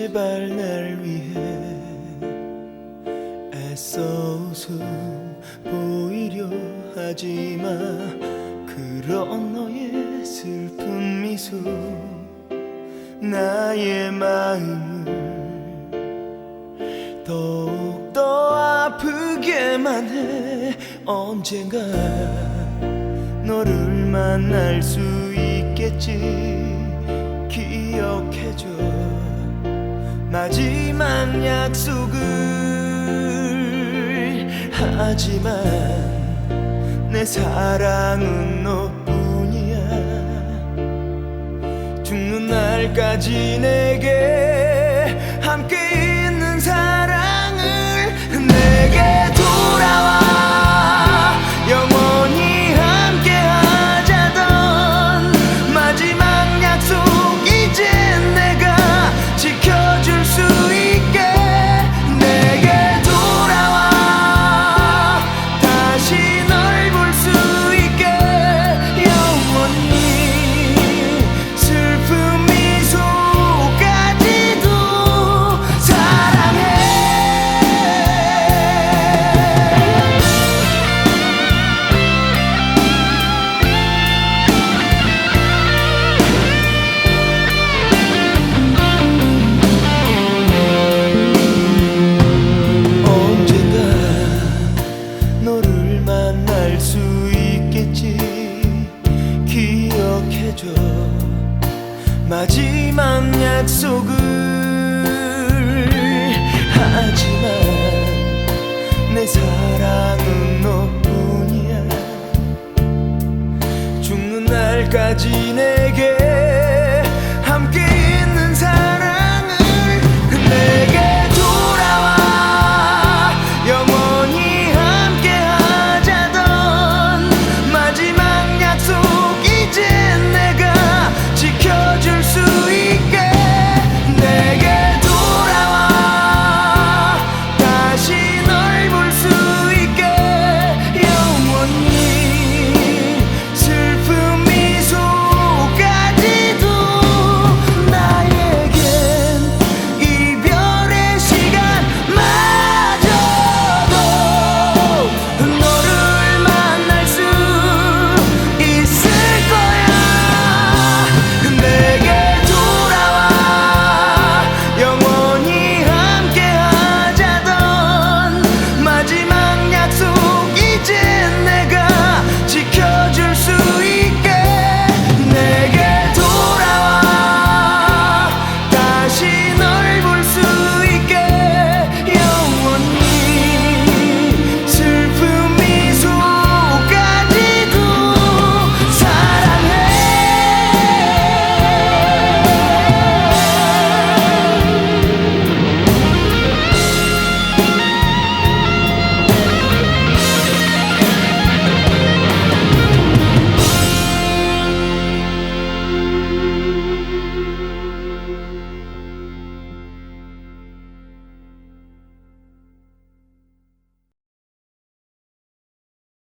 제발 날 위해 애써 웃음 보이려 하지마 그런 너의 슬픈 미소 나의 마음을 더욱더 아프게만 해. 언젠가 너를 만날 수 있겠지. 기억해줘. 마지막 약속을 하지만 내 사랑은 너뿐이야. 죽는 날까지 내게 기억해줘. 마지막 약속을. 하지만 내 사랑은 너뿐이야. 죽는 날까지 내게